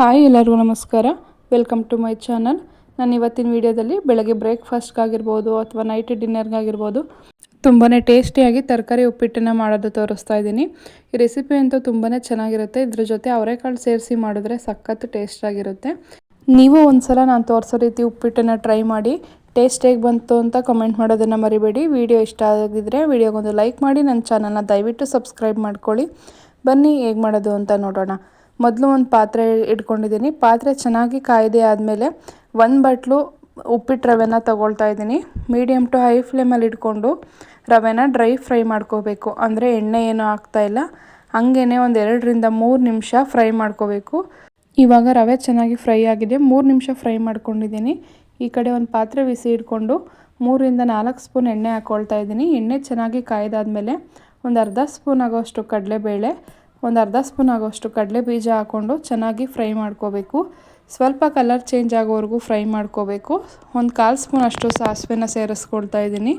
Hi ಎಲ್ಲರಿಗೂ ನಮಸ್ಕಾರ. Welcome to my channel ನಾನು ಇವತ್ತಿನ ವಿಡಿಯೋದಲ್ಲಿ ಬೆಳಗ್ಗೆ ಬ್ರೇಕ್ಫಾಸ್ಟ್ಗಾಗಿರ್ಬೋದು ಅಥವಾ ನೈಟ್ ಡಿನ್ನರ್ಗಾಗಿರ್ಬೋದು ತುಂಬಾ ಟೇಸ್ಟಿಯಾಗಿ ತರಕಾರಿ ಉಪ್ಪಿಟ್ಟನ್ನು ಮಾಡೋದು ತೋರಿಸ್ತಾ ಇದ್ದೀನಿ. ಈ ರೆಸಿಪಿ ಅಂತೂ ತುಂಬಾ ಚೆನ್ನಾಗಿರುತ್ತೆ. ಇದ್ರ ಜೊತೆ ಅವರೆಕಾಳು ಸೇರಿಸಿ ಮಾಡಿದ್ರೆ ಸಖತ್ತು ಟೇಸ್ಟಾಗಿರುತ್ತೆ. ನೀವು ಒಂದ್ಸಲ ನಾನು ತೋರಿಸೋ ರೀತಿ ಉಪ್ಪಿಟ್ಟನ್ನು ಟ್ರೈ ಮಾಡಿ ಟೇಸ್ಟ್ ಹೇಗೆ ಬಂತು ಅಂತ ಕಮೆಂಟ್ ಮಾಡೋದನ್ನು ಮರಿಬೇಡಿ. ವಿಡಿಯೋ ಇಷ್ಟ ಆಗಿದ್ರೆ ವಿಡಿಯೋಗೊಂದು ಲೈಕ್ ಮಾಡಿ ನನ್ನ ಚಾನಲ್ನ ದಯವಿಟ್ಟು ಸಬ್ಸ್ಕ್ರೈಬ್ ಮಾಡ್ಕೊಳ್ಳಿ. ಬನ್ನಿ ಹೇಗೆ ಮಾಡೋದು ಅಂತ ನೋಡೋಣ. ಮೊದಲು ಒಂದು ಪಾತ್ರೆ ಇಟ್ಕೊಂಡಿದ್ದೀನಿ. ಪಾತ್ರೆ ಚೆನ್ನಾಗಿ ಕಾಯ್ದೆ ಆದಮೇಲೆ ಒಂದು ಬಟ್ಲು ಉಪ್ಪಿಟ್ಟು ರವೆನ ತಗೊಳ್ತಾ ಇದ್ದೀನಿ. ಮೀಡಿಯಮ್ ಟು ಹೈ ಫ್ಲೇಮಲ್ಲಿ ಇಟ್ಕೊಂಡು ರವೆನ ಡ್ರೈ ಫ್ರೈ ಮಾಡ್ಕೋಬೇಕು. ಅಂದರೆ ಎಣ್ಣೆ ಏನೂ ಇಲ್ಲ. ಹಂಗೇ ಒಂದು ಎರಡರಿಂದ ಮೂರು ನಿಮಿಷ ಫ್ರೈ ಮಾಡ್ಕೋಬೇಕು. ಇವಾಗ ರವೆ ಚೆನ್ನಾಗಿ ಫ್ರೈ ಆಗಿದೆ. ಮೂರು ನಿಮಿಷ ಫ್ರೈ ಮಾಡ್ಕೊಂಡಿದ್ದೀನಿ. ಈ ಕಡೆ ಒಂದು ಪಾತ್ರೆ ಬಿಸಿ ಇಟ್ಕೊಂಡು ಮೂರಿಂದ ನಾಲ್ಕು ಸ್ಪೂನ್ ಎಣ್ಣೆ ಹಾಕ್ಕೊಳ್ತಾ ಇದ್ದೀನಿ. ಎಣ್ಣೆ ಚೆನ್ನಾಗಿ ಕಾಯ್ದಾದ್ಮೇಲೆ ಒಂದು ಅರ್ಧ ಸ್ಪೂನ್ ಆಗೋಷ್ಟು ಕಡಲೆಬೇಳೆ ಒಂದು ಅರ್ಧ ಸ್ಪೂನ್ ಆಗೋಷ್ಟು ಕಡಲೆ ಬೀಜ ಹಾಕ್ಕೊಂಡು ಚೆನ್ನಾಗಿ ಫ್ರೈ ಮಾಡ್ಕೋಬೇಕು. ಸ್ವಲ್ಪ ಕಲರ್ ಚೇಂಜ್ ಆಗೋವರೆಗೂ ಫ್ರೈ ಮಾಡ್ಕೋಬೇಕು. ಒಂದು ಕಾಲು ಸ್ಪೂನ್ ಅಷ್ಟು ಸಾಸಿವೆನ ಸೇರಿಸ್ಕೊಳ್ತಾ ಇದ್ದೀನಿ.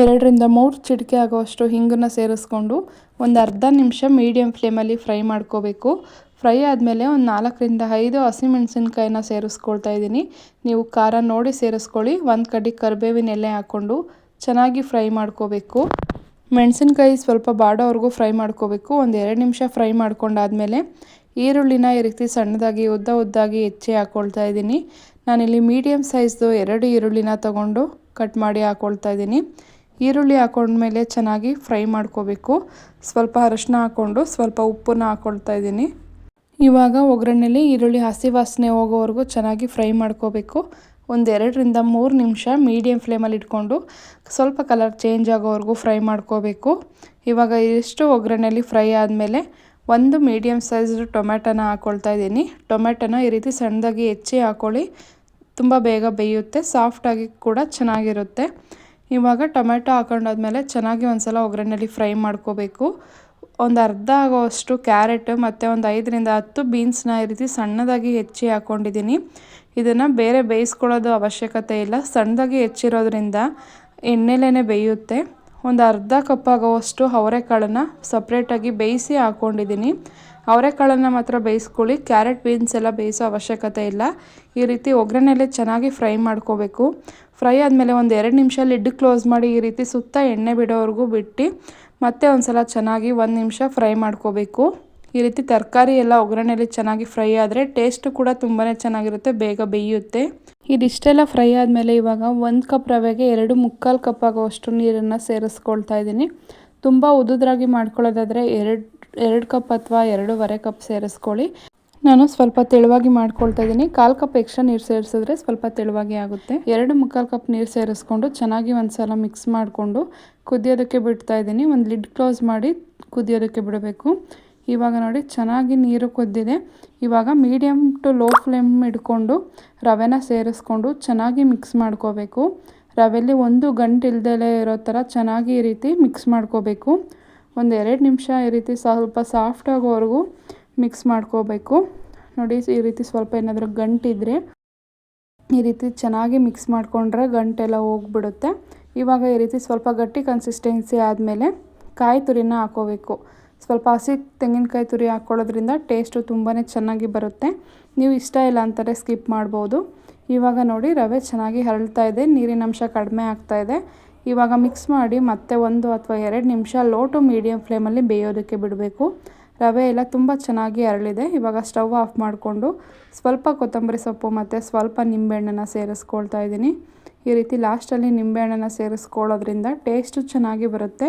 ಎರಡರಿಂದ ಮೂರು ಚಿಟಿಕೆ ಆಗೋಷ್ಟು ಹಿಂಗನ್ನ ಸೇರಿಸ್ಕೊಂಡು ಒಂದು ಅರ್ಧ ನಿಮಿಷ ಮೀಡಿಯಮ್ ಫ್ಲೇಮಲ್ಲಿ ಫ್ರೈ ಮಾಡ್ಕೋಬೇಕು. ಫ್ರೈ ಆದಮೇಲೆ ಒಂದು ನಾಲ್ಕರಿಂದ ಐದು ಹಸಿಮೆಣಸಿನ್ಕಾಯಿನ ಸೇರಿಸ್ಕೊಳ್ತಾ ಇದ್ದೀನಿ. ನೀವು ಖಾರ ನೋಡಿ ಸೇರಿಸ್ಕೊಳ್ಳಿ. ಒಂದು ಕಡೆ ಕರಿಬೇವಿನ ಎಲೆ ಹಾಕ್ಕೊಂಡು ಚೆನ್ನಾಗಿ ಫ್ರೈ ಮಾಡ್ಕೋಬೇಕು. ಮೆಣಸಿನ್ಕಾಯಿ ಸ್ವಲ್ಪ ಬಾಡೋವರೆಗೂ ಫ್ರೈ ಮಾಡ್ಕೋಬೇಕು. ಒಂದು ಎರಡು ನಿಮಿಷ ಫ್ರೈ ಮಾಡ್ಕೊಂಡಾದಮೇಲೆ ಈರುಳ್ಳಿನ ಈ ರೀತಿ ಸಣ್ಣದಾಗಿ, ಉದ್ದ ಉದ್ದಾಗಿ ಹೆಚ್ಚಿ ಹಾಕ್ಕೊಳ್ತಾ ಇದ್ದೀನಿ. ನಾನಿಲ್ಲಿ ಮೀಡಿಯಮ್ ಸೈಜ್ದು ಎರಡು ಈರುಳ್ಳಿನ ತಗೊಂಡು ಕಟ್ ಮಾಡಿ ಹಾಕ್ಕೊಳ್ತಾ ಇದ್ದೀನಿ. ಈರುಳ್ಳಿ ಹಾಕೊಂಡ್ಮೇಲೆ ಚೆನ್ನಾಗಿ ಫ್ರೈ ಮಾಡ್ಕೋಬೇಕು. ಸ್ವಲ್ಪ ಅರಶಿನ ಹಾಕ್ಕೊಂಡು ಸ್ವಲ್ಪ ಉಪ್ಪನ್ನು ಹಾಕ್ಕೊಳ್ತಾ ಇದ್ದೀನಿ. ಇವಾಗ ಒಗ್ಗರಣೆಯಲ್ಲಿ ಈರುಳ್ಳಿ ಹಸಿ ವಾಸನೆ ಹೋಗೋವರೆಗೂ ಚೆನ್ನಾಗಿ ಫ್ರೈ ಮಾಡ್ಕೋಬೇಕು. ಒಂದು ಎರಡರಿಂದ ಮೂರು ನಿಮಿಷ ಮೀಡಿಯಮ್ ಫ್ಲೇಮಲ್ಲಿ ಇಟ್ಕೊಂಡು ಸ್ವಲ್ಪ ಕಲರ್ ಚೇಂಜ್ ಆಗೋವರೆಗೂ ಫ್ರೈ ಮಾಡ್ಕೋಬೇಕು. ಇವಾಗ ಇಷ್ಟು ಒಗ್ಗರಣೆಯಲ್ಲಿ ಫ್ರೈ ಆದಮೇಲೆ ಒಂದು ಮೀಡಿಯಮ್ ಸೈಜ್ ಟೊಮ್ಯಾಟೋನ ಹಾಕ್ಕೊಳ್ತಾ ಇದ್ದೀನಿ. ಟೊಮ್ಯಾಟೋನ ಈ ರೀತಿ ಸಣ್ಣದಾಗಿ ಹೆಚ್ಚಿ ಹಾಕ್ಕೊಳ್ಳಿ ತುಂಬ ಬೇಗ ಬೇಯುತ್ತೆ ಸಾಫ್ಟಾಗಿ ಕೂಡ ಚೆನ್ನಾಗಿರುತ್ತೆ. ಇವಾಗ ಟೊಮೆಟೊ ಹಾಕೊಂಡಾದ್ಮೇಲೆ ಚೆನ್ನಾಗಿ ಒಂದು ಸಲ ಒಗ್ಗರಣೆಯಲ್ಲಿ ಫ್ರೈ ಮಾಡ್ಕೋಬೇಕು. ಒಂದು ಅರ್ಧ ಆಗೋವಷ್ಟು ಕ್ಯಾರೆಟ್ ಮತ್ತು ಒಂದು ಐದರಿಂದ ಹತ್ತು ಬೀನ್ಸ್ನ ಈ ರೀತಿ ಸಣ್ಣದಾಗಿ ಹೆಚ್ಚಿ ಹಾಕ್ಕೊಂಡಿದ್ದೀನಿ ಇದನ್ನು ಬೇರೆ ಬೇಯಿಸ್ಕೊಳ್ಳೋದು ಅವಶ್ಯಕತೆ ಇಲ್ಲ. ಸಣ್ಣದಾಗಿ ಹೆಚ್ಚಿರೋದ್ರಿಂದ ಎಣ್ಣೆಲೇ ಬೇಯುತ್ತೆ. ಒಂದು ಅರ್ಧ ಕಪ್ ಆಗೋವಷ್ಟು ಅವರೆಕಾಳನ್ನು ಸಪ್ರೇಟಾಗಿ ಬೇಯಿಸಿ ಹಾಕ್ಕೊಂಡಿದ್ದೀನಿ ಅವರೆಕಾಳನ್ನು ಮಾತ್ರ ಬೇಯಿಸ್ಕೊಳ್ಳಿ. ಕ್ಯಾರೆಟ್ ಬೀನ್ಸ್ ಎಲ್ಲ ಬೇಯಿಸೋ ಅವಶ್ಯಕತೆ ಇಲ್ಲ. ಈ ರೀತಿ ಒಗ್ಗರಣೆಲೆ ಚೆನ್ನಾಗಿ ಫ್ರೈ ಮಾಡ್ಕೋಬೇಕು. ಫ್ರೈ ಆದಮೇಲೆ ಒಂದು ಎರಡು ನಿಮಿಷ ಲಿಡ್ ಕ್ಲೋಸ್ ಮಾಡಿ ಈ ರೀತಿ ಸುತ್ತ ಎಣ್ಣೆ ಬಿಡೋವರೆಗೂ ಬಿಟ್ಟು ಮತ್ತೆ ಒಂದು ಸಲ ಚೆನ್ನಾಗಿ ಒಂದು ನಿಮಿಷ ಫ್ರೈ ಮಾಡ್ಕೋಬೇಕು. ಈ ರೀತಿ ತರಕಾರಿ ಎಲ್ಲ ಒಗ್ಗರಣೆಯಲ್ಲಿ ಚೆನ್ನಾಗಿ ಫ್ರೈ ಆದರೆ ಟೇಸ್ಟು ಕೂಡ ತುಂಬಾ ಚೆನ್ನಾಗಿರುತ್ತೆ, ಬೇಗ ಬೇಯುತ್ತೆ. ಇದಿಷ್ಟೆಲ್ಲ ಫ್ರೈ ಆದಮೇಲೆ ಇವಾಗ ಒಂದು ಕಪ್ ರವೆಗೆ ಎರಡು ಮುಕ್ಕಾಲು ಕಪ್ ಆಗೋವಷ್ಟು ನೀರನ್ನು ಸೇರಿಸ್ಕೊಳ್ತಾ ಇದ್ದೀನಿ. ತುಂಬ ಉದುದ್ರಾಗಿ ಮಾಡ್ಕೊಳ್ಳೋದಾದರೆ ಎರಡು ಎರಡು ಕಪ್ ಅಥವಾ ಎರಡೂವರೆ ಕಪ್ ಸೇರಿಸ್ಕೊಳ್ಳಿ. ನಾನು ಸ್ವಲ್ಪ ತೆಳುವಾಗಿ ಮಾಡ್ಕೊಳ್ತಾ ಇದ್ದೀನಿ. ಕಾಲು ಕಪ್ ಎಕ್ಸ್ಟ್ರಾ ನೀರು ಸೇರಿಸಿದ್ರೆ ಸ್ವಲ್ಪ ತೆಳುವಾಗಿ ಆಗುತ್ತೆ. ಎರಡು ಮುಕ್ಕಾಲು ಕಪ್ ನೀರು ಸೇರಿಸ್ಕೊಂಡು ಚೆನ್ನಾಗಿ ಒಂದು ಸಲ ಮಿಕ್ಸ್ ಮಾಡಿಕೊಂಡು ಕುದಿಯೋದಕ್ಕೆ ಬಿಡ್ತಾ ಇದ್ದೀನಿ. ಒಂದು ಲಿಡ್ ಕ್ಲೋಸ್ ಮಾಡಿ ಕುದಿಯೋದಕ್ಕೆ ಬಿಡಬೇಕು. ಇವಾಗ ನೋಡಿ ಚೆನ್ನಾಗಿ ನೀರು ಕುದ್ದಿದೆ. ಇವಾಗ ಮೀಡಿಯಮ್ ಟು ಲೋ ಫ್ಲೇಮ್ ಇಟ್ಕೊಂಡು ರವೆನ ಸೇರಿಸ್ಕೊಂಡು ಚೆನ್ನಾಗಿ ಮಿಕ್ಸ್ ಮಾಡ್ಕೋಬೇಕು. ರವೆಯಲ್ಲಿ ಒಂದು ಗಂಟು ಇರೋ ಥರ ಚೆನ್ನಾಗಿ ಈ ರೀತಿ ಮಿಕ್ಸ್ ಮಾಡ್ಕೋಬೇಕು. ಒಂದು ಎರಡು ನಿಮಿಷ ಈ ರೀತಿ ಸ್ವಲ್ಪ ಸಾಫ್ಟ್ ಆಗೋವರೆಗೂ ಮಿಕ್ಸ್ ಮಾಡ್ಕೋಬೇಕು. ನೋಡಿ ಈ ರೀತಿ ಸ್ವಲ್ಪ ಏನಾದರೂ ಗಂಟಿದ್ರೆ ಈ ರೀತಿ ಚೆನ್ನಾಗಿ ಮಿಕ್ಸ್ ಮಾಡಿಕೊಂಡ್ರೆ ಗಂಟೆಲ್ಲ ಹೋಗ್ಬಿಡುತ್ತೆ. ಇವಾಗ ಈ ರೀತಿ ಸ್ವಲ್ಪ ಗಟ್ಟಿ ಕನ್ಸಿಸ್ಟೆನ್ಸಿ ಆದಮೇಲೆ ಕಾಯಿ ತುರಿನ ಹಾಕೋಬೇಕು. ಸ್ವಲ್ಪ ಹಸಿ ತೆಂಗಿನಕಾಯಿ ತುರಿ ಹಾಕ್ಕೊಳ್ಳೋದ್ರಿಂದ ಟೇಸ್ಟು ತುಂಬಾ ಚೆನ್ನಾಗಿ ಬರುತ್ತೆ. ನೀವು ಇಷ್ಟ ಇಲ್ಲ ಅಂತಾರೆ ಸ್ಕಿಪ್ ಮಾಡ್ಬೋದು. ಇವಾಗ ನೋಡಿ ರವೆ ಚೆನ್ನಾಗಿ ಹರಳ್ತಾ ಇದೆ. ನೀರಿನ ಅಂಶ ಕಡಿಮೆ ಆಗ್ತಾ ಇದೆ. ಇವಾಗ ಮಿಕ್ಸ್ ಮಾಡಿ ಮತ್ತೆ ಒಂದು ಅಥವಾ ಎರಡು ನಿಮಿಷ ಲೋ ಟು ಮೀಡಿಯಮ್ ಫ್ಲೇಮಲ್ಲಿ ಬೇಯೋದಕ್ಕೆ ಬಿಡಬೇಕು. ರವೆ ಎಲ್ಲ ತುಂಬ ಚೆನ್ನಾಗಿ ಅರಳಿದೆ ಇವಾಗ ಸ್ಟವ್ ಆಫ್ ಮಾಡಿಕೊಂಡು ಸ್ವಲ್ಪ ಕೊತ್ತಂಬರಿ ಸೊಪ್ಪು ಮತ್ತು ಸ್ವಲ್ಪ ನಿಂಬೆಹಣ್ಣನ್ನು ಸೇರಿಸ್ಕೊಳ್ತಾ ಇದ್ದೀನಿ. ಈ ರೀತಿ ಲಾಸ್ಟಲ್ಲಿ ನಿಂಬೆಹಣ್ಣನ್ನು ಸೇರಿಸ್ಕೊಳ್ಳೋದ್ರಿಂದ ಟೇಸ್ಟು ಚೆನ್ನಾಗಿ ಬರುತ್ತೆ.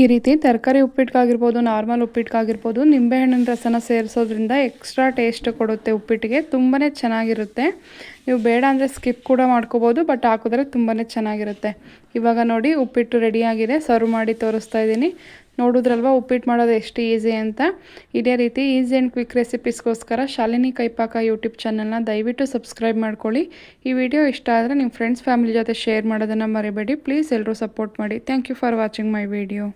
ಈ ರೀತಿ ತರಕಾರಿ ಉಪ್ಪಿಟ್ಟಿಗಾಗಿರ್ಬೋದು ನಾರ್ಮಲ್ ಉಪ್ಪಿಟ್ಟಿಗಾಗಿರ್ಬೋದು ನಿಂಬೆಹಣ್ಣಿನ ರಸನ ಸೇರಿಸೋದ್ರಿಂದ ಎಕ್ಸ್ಟ್ರಾ ಟೇಸ್ಟ್ ಕೊಡುತ್ತೆ ಉಪ್ಪಿಟ್ಟಿಗೆ. ತುಂಬಾ ಚೆನ್ನಾಗಿರುತ್ತೆ. ನೀವು ಬೇಡ ಅಂದರೆ ಸ್ಕಿಪ್ ಕೂಡ ಮಾಡ್ಕೋಬೋದು ಬಟ್ ಹಾಕಿದ್ರೆ ತುಂಬಾ ಚೆನ್ನಾಗಿರುತ್ತೆ. ಇವಾಗ ನೋಡಿ ಉಪ್ಪಿಟ್ಟು ರೆಡಿಯಾಗಿದೆ ಸರ್ವ್ ಮಾಡಿ ತೋರಿಸ್ತಾ ಇದ್ದೀನಿ. ನೋಡಿದ್ರಲ್ವ ಉಪ್ಪಿಟ್ಟು ಮಾಡೋದು ಎಷ್ಟು ಈಸಿ ಅಂತ? ಇದೇ ರೀತಿ ಈಸಿ ಆ್ಯಂಡ್ ಕ್ವಿಕ್ ರೆಸಿಪೀಸ್ಗೋಸ್ಕರ ಶಾಲಿನಿ ಕೈಪಾಕ ಯೂಟ್ಯೂಬ್ ಚಾನಲ್ನ ದಯವಿಟ್ಟು ಸಬ್ಸ್ಕ್ರೈಬ್ ಮಾಡ್ಕೊಳ್ಳಿ. ಈ ವಿಡಿಯೋ ಇಷ್ಟ ಆದರೆ ನಿಮ್ಮ ಫ್ರೆಂಡ್ಸ್ ಫ್ಯಾಮಿಲಿ ಜೊತೆ ಶೇರ್ ಮಾಡೋದನ್ನು ಮರಿಬೇಡಿ. ಪ್ಲೀಸ್ ಎಲ್ಲರೂ ಸಪೋರ್ಟ್ ಮಾಡಿ. Thank you for watching my video